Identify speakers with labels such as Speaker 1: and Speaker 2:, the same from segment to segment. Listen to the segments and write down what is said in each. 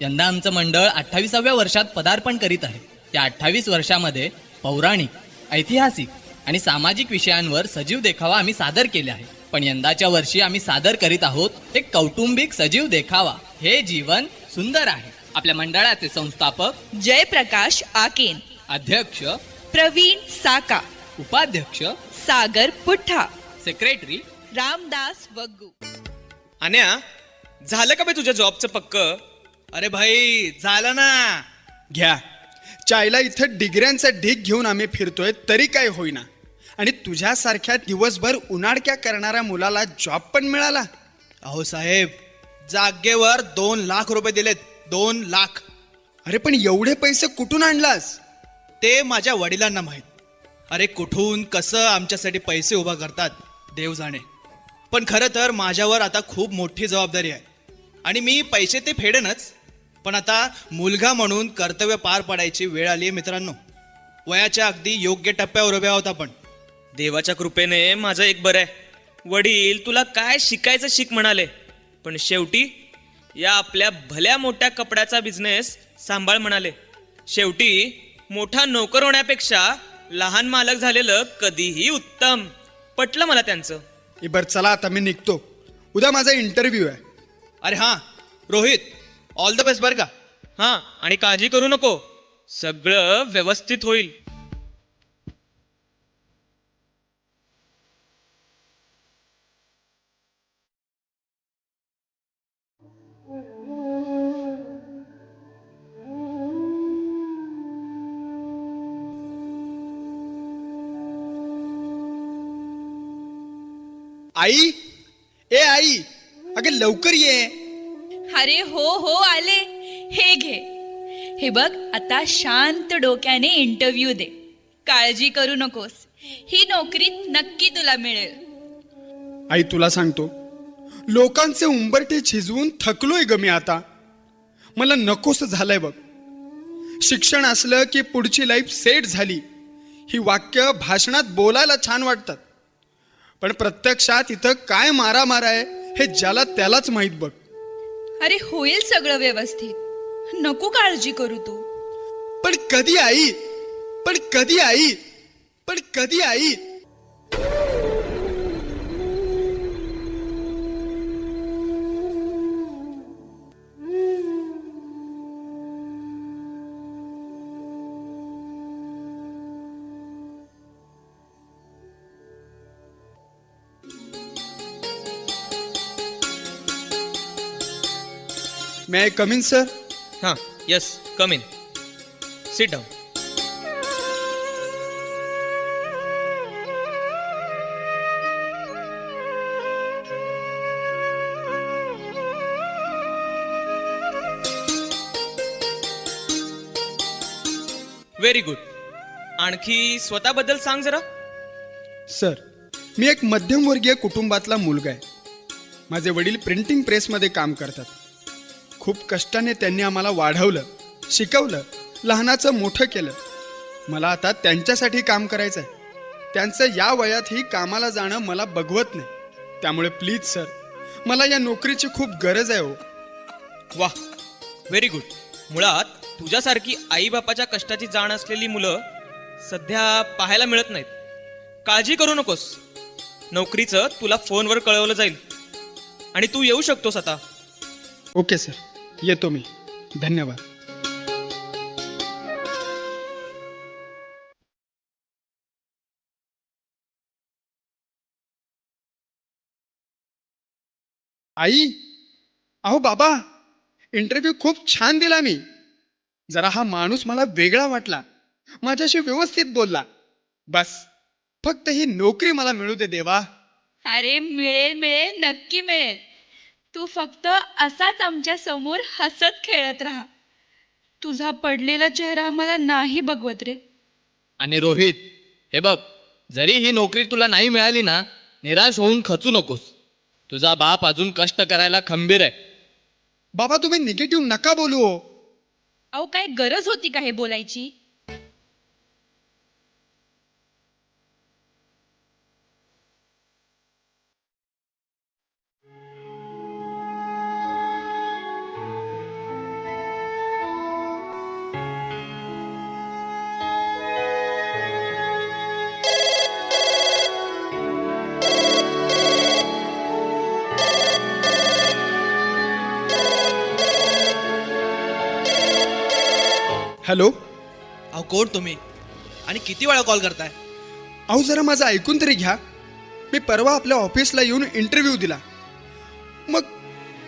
Speaker 1: यंदा आमचं मंडळ अठ्ठावीसाव्या वर्षात पदार्पण करीत आहे. या अठ्ठावीस वर्षामध्ये पौराणिक ऐतिहासिक आणि सामाजिक विषयांवर सजीव देखावा आम्ही सादर केले आहे. पण यंदाच्या वर्षी आम्ही सादर करीत आहोत एक कौटुंबिक सजीव देखावा. हे जीवन सुंदर आहे. आपल्या मंडळाचे संस्थापक
Speaker 2: जयप्रकाश आकेन.
Speaker 1: अध्यक्ष
Speaker 2: प्रवीण साका.
Speaker 1: उपाध्यक्ष
Speaker 2: सागर पुठ्ठा
Speaker 1: सेक्रेटरी
Speaker 2: रामदास वग्गू.
Speaker 3: अन्या झालं का बे तुझ्या जॉबचं पक्क?
Speaker 4: अरे भाई झालं ना.
Speaker 5: घ्या. चायला इथं डिग्र्यांचा ढीक घेऊन आम्ही फिरतोय तरी काय होईना. आणि तुझ्यासारख्या दिवसभर उन्हाडक्या करणाऱ्या मुलाला जॉब पण मिळाला.
Speaker 4: अहो साहेब जागेवर दोन लाख रुपये दिलेत. दोन लाख.
Speaker 5: अरे पण एवढे पैसे कुठून आणलास?
Speaker 4: ते माझ्या वडिलांना माहीत. अरे कुठून कसं आमच्यासाठी पैसे उभा करतात? देव जाणे. पण खरं तर माझ्यावर आता खूप मोठी जबाबदारी आहे. आणि मी पैसे ते फेडेनच. पण आता मुलगा म्हणून कर्तव्य पार पाडायची वेळ आली आहे मित्रांनो. वयाच्या अगदी योग्य टप्प्यावर उभ्या आहोत आपण.
Speaker 3: देवाच्या कृपेने माझं एक बरं आहे. वडील तुला काय शिकायचं शिक म्हणाले. पण शेवटी या आपल्या भल्या मोठ्या कपड्याचा बिझनेस सांभाळ म्हणाले. शेवटी मोठा नोकर होण्यापेक्षा लहान मालक झालेलं कधीही उत्तम. पटलं मला त्यांचं.
Speaker 5: हे बरं चला आता मी निघतो. उद्या माझा इंटरव्ह्यू आहे.
Speaker 4: अरे हां रोहित ऑल द बेस्ट बरं का.
Speaker 3: हां आणि काळजी करू नको. सगळं व्यवस्थित होईल.
Speaker 5: आई? ए आई अगं लवकर ये.
Speaker 2: अरे हो हो आले. हे घे. हे बघ आता शांत डोक्याने इंटरव्ह्यू दे. काळजी करू नकोस. ही नोकरी नक्की तुला मिळेल.
Speaker 5: आई तुला सांगतो. लोकांचे उंबरटे झिजवून थकलोय ग मी आता. मला नकोस झालंय बघ. शिक्षण असलं की पुढची लाईफ सेट झाली. ही वाक्य भाषणात बोलायला छान वाटतात. पण प्रत्यक्षात इथं काय मारामार आहे हे ज्याला त्यालाच माहीत बघ.
Speaker 2: अरे होईल सगळं व्यवस्थित. नको काळजी करू तू.
Speaker 5: पण कधी आई? पण कधी आई? पण कधी आई? May I come in sir
Speaker 3: हां yes come in sit down very good आणखी स्वतःबद्दल सांग जरा.
Speaker 5: सर मी एक मध्यमवर्गीय कुटुंबातला मुलगा आहे. माझे वडील प्रिंटिंग प्रेसमध्ये काम करतात. खूप कष्टाने त्यांनी आम्हाला वाढवलं शिकवलं लहानाचं मोठं केलं. मला आता त्यांच्यासाठी काम करायचं आहे त्यांचं या वयातही कामाला जाणं मला बघवत नाही. त्यामुळे प्लीज सर मला या नोकरीची खूप गरज आहे हो.
Speaker 3: वा व्हेरी गुड. मुळात तुझ्यासारखी आईबापाच्या कष्टाची जाण असलेली मुलं सध्या पाहायला मिळत नाहीत. काळजी करू नकोस. नोकरीचं तुला फोनवर कळवलं जाईल. आणि तू येऊ शकतोस आता.
Speaker 5: Okay sir. येतो मी. धन्यवाद. आई अहो बाबा इंटरव्ह्यू खूप छान दिला मी. जरा हा माणूस मला वेगळा वाटला. माझ्याशी व्यवस्थित बोलला. बस फक्त ही नोकरी मला मिळू दे देवा.
Speaker 6: अरे मिळेल मिळेल नक्की मिळेल. तू फक्त असाच आमच्यासमोर हसत खेळत राहा. तुझा पडलेला चेहरा आम्हाला नाही बघवत रे.
Speaker 1: आणि रोहित हे बघ जरी ही नोकरी तुला नाही मिळाली ना निराश होऊन खचू नकोस. तुझा बाप अजून कष्ट करायला खंबीर आहे.
Speaker 5: बाबा तुम्ही निगेटिव्ह नका बोलू हो.
Speaker 6: अहो काय गरज होती का हे बोलायची?
Speaker 5: हॅलो?
Speaker 4: अहो कोण तुम्ही? आणि किती वेळा कॉल करताय?
Speaker 5: अहो जरा माझं ऐकून तरी घ्या. मी परवा आपल्या ऑफिसला येऊन इंटरव्ह्यू दिला. मग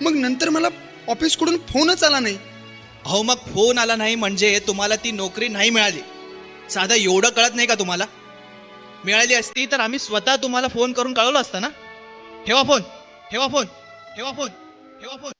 Speaker 5: मग नंतर मला ऑफिसकडून फोनच आला नाही.
Speaker 4: अहो मग फोन आला नाही म्हणजे तुम्हाला ती नोकरी नाही मिळाली. साधं एवढं कळत नाही का तुम्हाला? मिळाली असती तर आम्ही स्वतः तुम्हाला फोन करून कळवलं असतं ना? ठेवा फोन ठेवा फोन ठेवा फोन ठेवा फोन.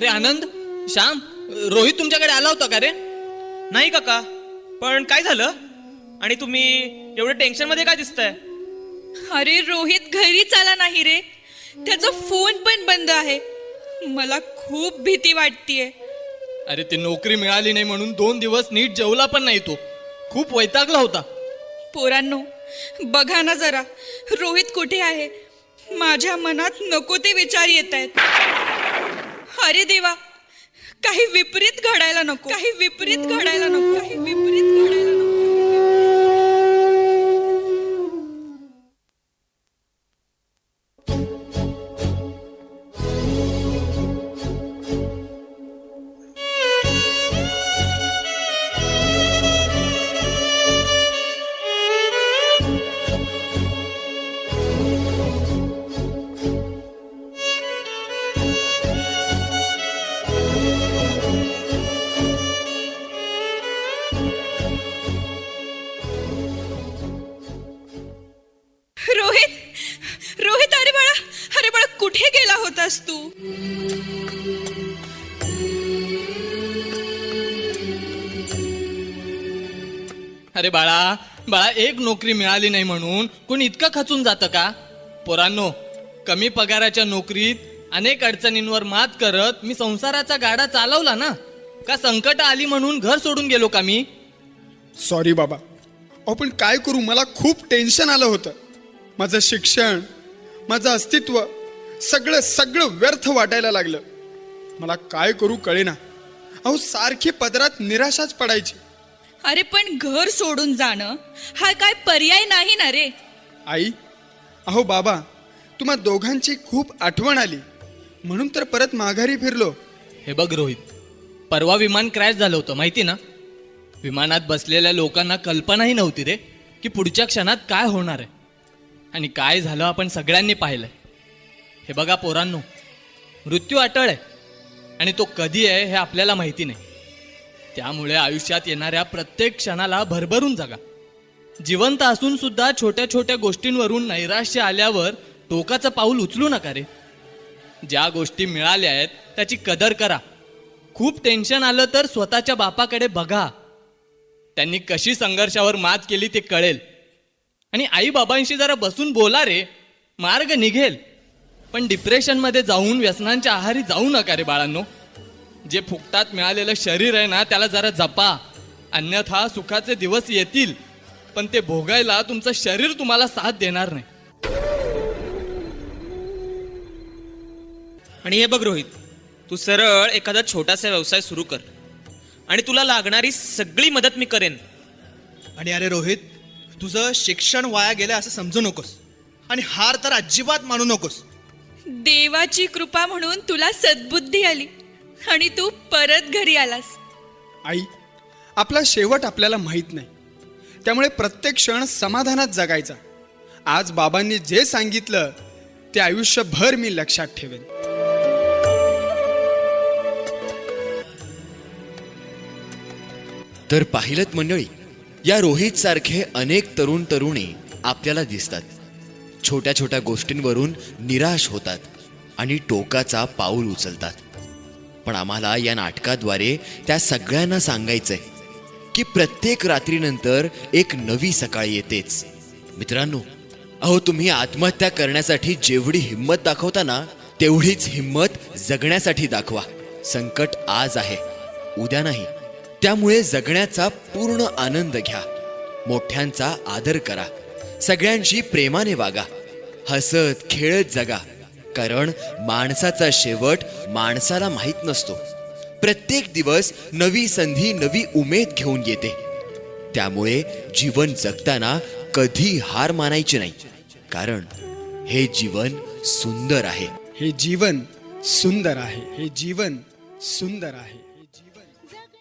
Speaker 1: अरे आनंद श्याम रोहित तुमच्याकडे आला होता का रे?
Speaker 3: नाही काका पण काय झालं? आणि तुम्ही एवढं टेन्शनमध्ये काय दिसतंय?
Speaker 2: अरे रोहित घरीच आला नाही रे. त्याचा फोन पण बंद आहे. मला खूप भीती वाटतीये.
Speaker 1: अरे ती नोकरी मिळाली नाही म्हणून दोन दिवस नीट जेवला पण नाही तो. खूप वैतागला होता.
Speaker 2: पोरांनो बघा ना जरा रोहित कुठे आहे? माझ्या मनात नको ते विचार येत आहेत अरे देवा काही विपरीत घडायला नको. काही विपरीत घडायला नको. काही विपरीत घडायला
Speaker 1: अरे बाळा बाळा एक नोकरी मिळाली नाही म्हणून कोणी इतकं खचून जातं का? पोरांनो कमी पगाराच्या नोकरीत अनेक अडचणींवर मात करत मी संसाराचा गाडा चालवला ना? का संकट आली म्हणून घर सोडून गेलो का मी?
Speaker 5: सॉरी बाबा. अहो पण काय करू? मला खूप टेन्शन आलं होतं. माझं शिक्षण माझं अस्तित्व सगळं सगळं व्यर्थ वाटायला लागलं. मला काय करू कळेना. अहो सारखी पदरात निराशाच पडायची.
Speaker 2: अरे पण घर सोडून जाणं हा काय पर्याय नाही ना रे.
Speaker 5: आई अहो बाबा तुम्हा दोघांची खूप आठवण आली. म्हणून तर परत माघारी फिरलो.
Speaker 1: हे बघ रोहित परवा विमान क्रॅश झालं होतं माहिती ना? विमानात बसलेल्या लोकांना कल्पनाही नव्हती रे की पुढच्या क्षणात काय होणार आहे. आणि काय झालं आपण सगळ्यांनी पाहिलंय. हे बघा पोरांनो मृत्यू अटळ आहे. आणि तो कधी आहे हे आपल्याला माहिती नाही. त्यामुळे आयुष्यात येणाऱ्या प्रत्येक क्षणाला भरभरून जगा. जिवंत असून सुद्धा छोट्या छोट्या गोष्टींवरून नैराश्य आल्यावर टोकाचं पाऊल उचलू नका रे. ज्या गोष्टी मिळाल्या आहेत त्याची कदर करा. खूप टेन्शन आलं तर स्वतःच्या बापाकडे बघा. त्यांनी कशी संघर्षावर मात केली ते कळेल. आणि आई बाबांशी जरा बसून बोला रे. मार्ग निघेल. पण डिप्रेशनमध्ये जाऊन व्यसनांच्या आहारी जाऊ नका रे बाळांनो. जे फुकटात मिळालेलं शरीर आहे ना त्याला जरा जपा. अन्यथा सुखाचे दिवस येतील. पण ते भोगायला तुमचं शरीर तुम्हाला साथ देणार नाही.
Speaker 3: आणि हे बघ रोहित तू सरळ एखादा छोटासा व्यवसाय सुरू कर. आणि तुला लागणारी सगळी मदत मी करेन.
Speaker 4: आणि अरे रोहित तुझं शिक्षण वाया गेलं असं समजू नकोस. आणि हार तर अजिबात मानू नकोस.
Speaker 2: देवाची कृपा म्हणून तुला सद्बुद्धी आली. आणि तू परत घरी आलास.
Speaker 5: आई आपला शेवट आपल्याला माहीत नाही. त्यामुळे प्रत्येक क्षण समाधानात जगायचा. आज बाबांनी जे सांगितलं ते आयुष्यभर मी लक्षात ठेवेन.
Speaker 7: तर पाहिलत मंडळी या रोहित सारखे अनेक तरुण तरुणी आपल्याला दिसतात. छोट्या छोट्या गोष्टींवरून निराश होतात आणि टोकाचा पाऊल उचलतात. पण आम्हाला या नाटकाद्वारे त्या सगळ्यांना सांगायचंय की प्रत्येक रात्रीनंतर एक नवी सकाळ येतेच. मित्रांनो अहो तुम्ही आत्महत्या करण्यासाठी जेवढी हिंमत दाखवता ना तेवढीच हिंमत जगण्यासाठी दाखवा. संकट आज आहे उद्या नाही. त्यामुळे जगण्याचा पूर्ण आनंद घ्या. मोठ्यांचा आदर करा. सगळ्यांशी प्रेमाने वागा. हसत खेळत जगा. कारण माणसाचा शेवट माणसाला माहीत नसतो. प्रत्येक दिवस नवी संधी नवी उमेद घेऊन येते. त्यामुळे जीवन जगताना कधी हार मानायची नाही. कारण हे जीवन सुंदर आहे.
Speaker 5: हे जीवन सुंदर आहे. हे जीवन सुंदर आहे.